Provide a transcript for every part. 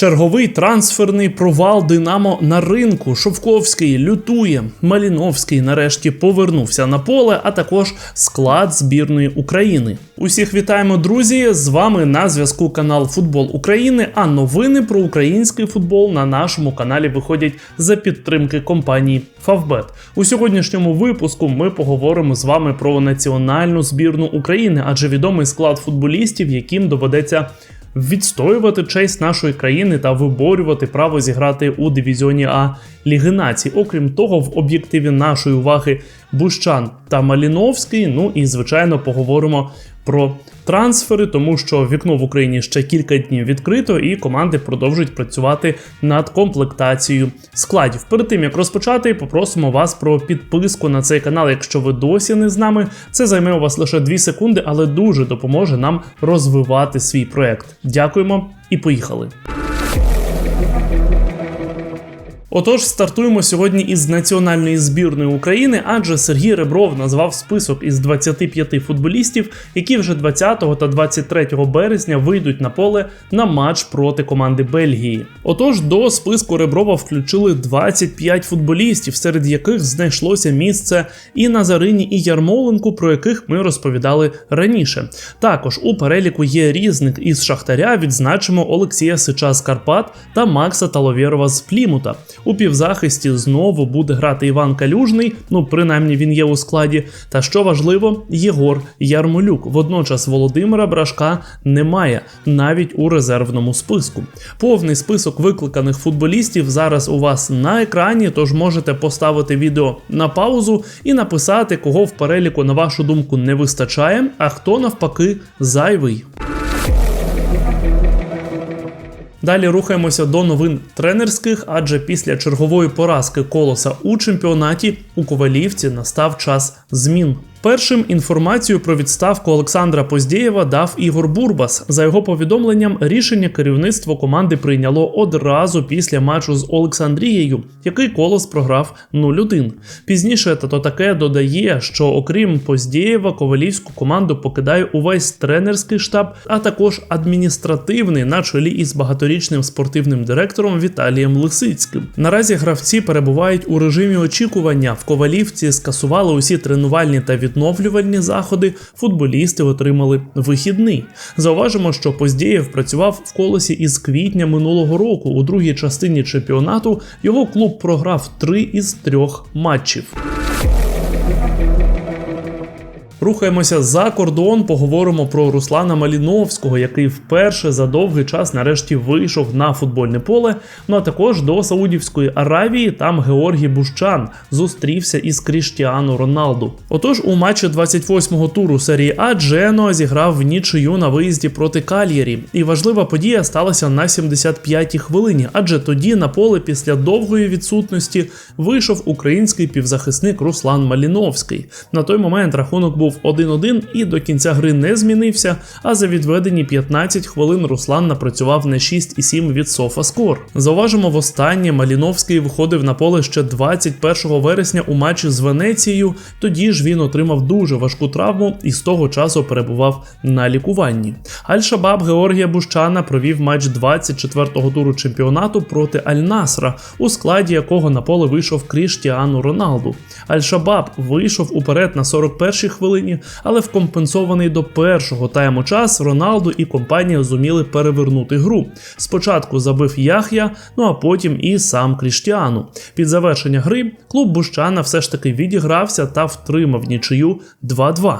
Черговий трансферний провал Динамо на ринку. Шовковський лютує. Маліновський нарешті повернувся на поле, а також склад збірної України. Усіх вітаємо, друзі! З вами на зв'язку канал Футбол України. А новини про український футбол на нашому каналі виходять за підтримки компанії Favbet. У сьогоднішньому випуску ми поговоримо з вами про національну збірну України, адже відомий склад футболістів, яким доведеться відстоювати честь нашої країни та виборювати право зіграти у дивізіоні А Ліги Націй. Окрім того, в об'єктиві нашої уваги Бущан та Маліновський. Ну і звичайно поговоримо про трансфери, тому що вікно в Україні ще кілька днів відкрито, і команди продовжують працювати над комплектацією складів. Перед тим як розпочати, попросимо вас про підписку на цей канал. Якщо ви досі не з нами, це займе у вас лише 2 секунди, але дуже допоможе нам розвивати свій проект. Дякуємо і поїхали. Отож, стартуємо сьогодні із національної збірної України, адже Сергій Ребров назвав список із 25 футболістів, які вже 20 та 23 березня вийдуть на поле на матч проти команди Бельгії. Отож, до списку Реброва включили 25 футболістів, серед яких знайшлося місце і Назарині, і Ярмоленку, про яких ми розповідали раніше. Також у переліку є різник із Шахтаря. Відзначимо Олексія Сича з Карпат та Макса Таловєрова з Плімута. У півзахисті знову буде грати Іван Калюжний, ну принаймні він є у складі. Та що важливо, Єгор Ярмолюк. Водночас Володимира Брашка немає навіть у резервному списку. Повний список викликаних футболістів зараз у вас на екрані, тож можете поставити відео на паузу і написати, кого в переліку, на вашу думку, не вистачає, а хто навпаки зайвий. Далі рухаємося до новин тренерських, адже після чергової поразки колоса у чемпіонаті у Ковалівці настав час змін. Першим інформацію про відставку Олександра Поздєєва дав Ігор Бурбас. За його повідомленням, рішення керівництво команди прийняло одразу після матчу з Олександрією, який колос програв 0-1. Пізніше тато таке додає, що окрім Поздєєва, ковалівську команду покидає увесь тренерський штаб, а також адміністративний на чолі із багаторічним спортивним директором Віталієм Лисицьким. Наразі гравці перебувають у режимі очікування. В ковалівці скасували усі тренувальні та відновлювальні заходи. Футболісти отримали вихідний. Зауважимо, що Поздєєв працював в колосі із квітня минулого року. У другій частині чемпіонату його клуб програв три із трьох матчів. Рухаємося за кордон, поговоримо про Руслана Маліновського, який вперше за довгий час нарешті вийшов на футбольне поле. Ну а також до Саудівської Аравії там Георгій Бущан зустрівся із Кріштіану Роналду. Отож, у матчі 28-го туру серії А Джено зіграв в нічию на виїзді проти Кальєрі. І важлива подія сталася на 75-й хвилині, адже тоді на поле після довгої відсутності вийшов український півзахисник Руслан Маліновський. На той момент рахунок був був 1-1 і до кінця гри не змінився. А за відведені 15 хвилин Руслан напрацював на 6,7 від Софаскор. Зауважимо, востаннє Маліновський виходив на поле ще 21 вересня у матчі з Венецією. Тоді ж він отримав дуже важку травму і з того часу перебував на лікуванні. Аль-Шабаб Георгія Бущана провів матч 24-го туру чемпіонату проти Аль-Насра, у складі якого на поле вийшов Кріштіану Роналду. Аль-Шабаб вийшов уперед на 41-й хвилині хвилині, але в компенсований до першого тайму час Роналду і компанія зуміли перевернути гру. Спочатку забив Яхя, ну а потім і сам Кріштіану. Під завершення гри клуб Бущана все ж таки відігрався та втримав нічию 2-2.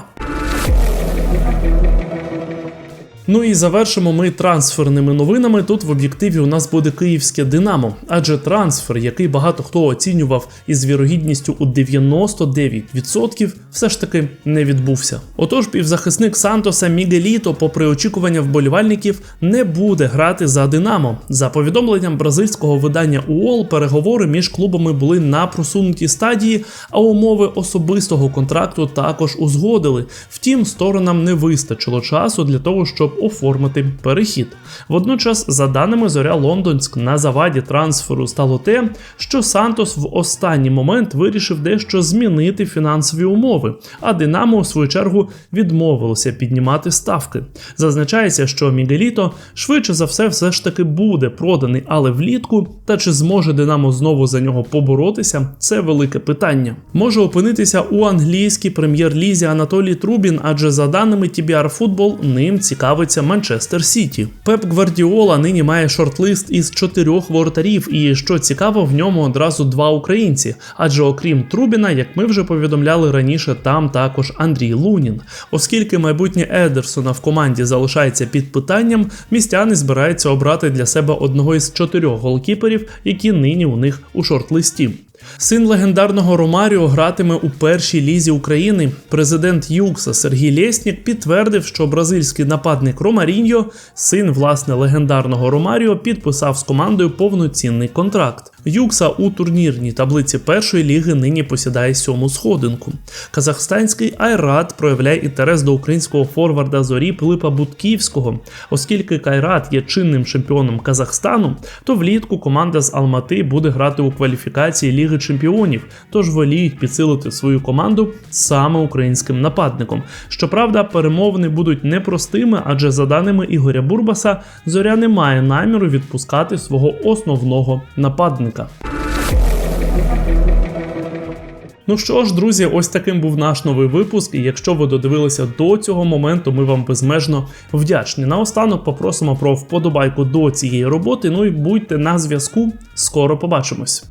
Ну і завершимо ми трансферними новинами. Тут в об'єктиві у нас буде київське Динамо, адже трансфер, який багато хто оцінював із вірогідністю у 99%, все ж таки не відбувся. Отож, півзахисник Сантоса Мігеліто, попри очікування вболівальників, не буде грати за Динамо. За повідомленням бразильського видання УОЛ, переговори між клубами були на просунутій стадії, а умови особистого контракту також узгодили. Втім, сторонам не вистачило часу для того, щоб оформити перехід. Водночас, за даними Зоря Лондонськ, на заваді трансферу стало те, що Сантос в останній момент вирішив дещо змінити фінансові умови, а Динамо, у свою чергу, відмовилося піднімати ставки. Зазначається, що Мігеліто швидше за все все ж таки буде проданий, але влітку. Та чи зможе Динамо знову за нього поборотися? Це велике питання. Може опинитися у англійській прем'єр-лізі Анатолій Трубін, адже за даними TBR Football, ним цікавиться Манчестер Сіті. Пеп Гвардіола нині має шорт-лист із чотирьох воротарів, і що цікаво, в ньому одразу два українці. Адже окрім Трубіна, як ми вже повідомляли раніше, там також Андрій Лунін. Оскільки майбутнє Едерсона в команді залишається під питанням, містяни збираються обрати для себе одного із чотирьох голкіперів, які нині у них у шорт-листі. Син легендарного Ромаріо гратиме у першій лізі України. Президент Юкса Сергій Лєснік підтвердив, що бразильський нападник Ромаріньо, син власне легендарного Ромаріо, підписав з командою повноцінний контракт. Юкса у турнірній таблиці першої ліги нині посідає сьому сходинку. Казахстанський Айрат проявляє інтерес до українського форварда зорі Пилипа Будківського, оскільки Кайрат є чинним чемпіоном Казахстану, то влітку команда з Алмати буде грати у кваліфікації Ліги Чемпіонів, тож воліють підсилити свою команду саме українським нападником. Щоправда, перемовини будуть непростими, адже за даними Ігоря Бурбаса, зоря не має наміру відпускати свого основного нападника. Ну що ж, друзі, ось таким був наш новий випуск. І якщо ви додивилися до цього моменту, ми вам безмежно вдячні. Наостанок попросимо про вподобайку до цієї роботи. Ну і будьте на зв'язку. Скоро побачимось.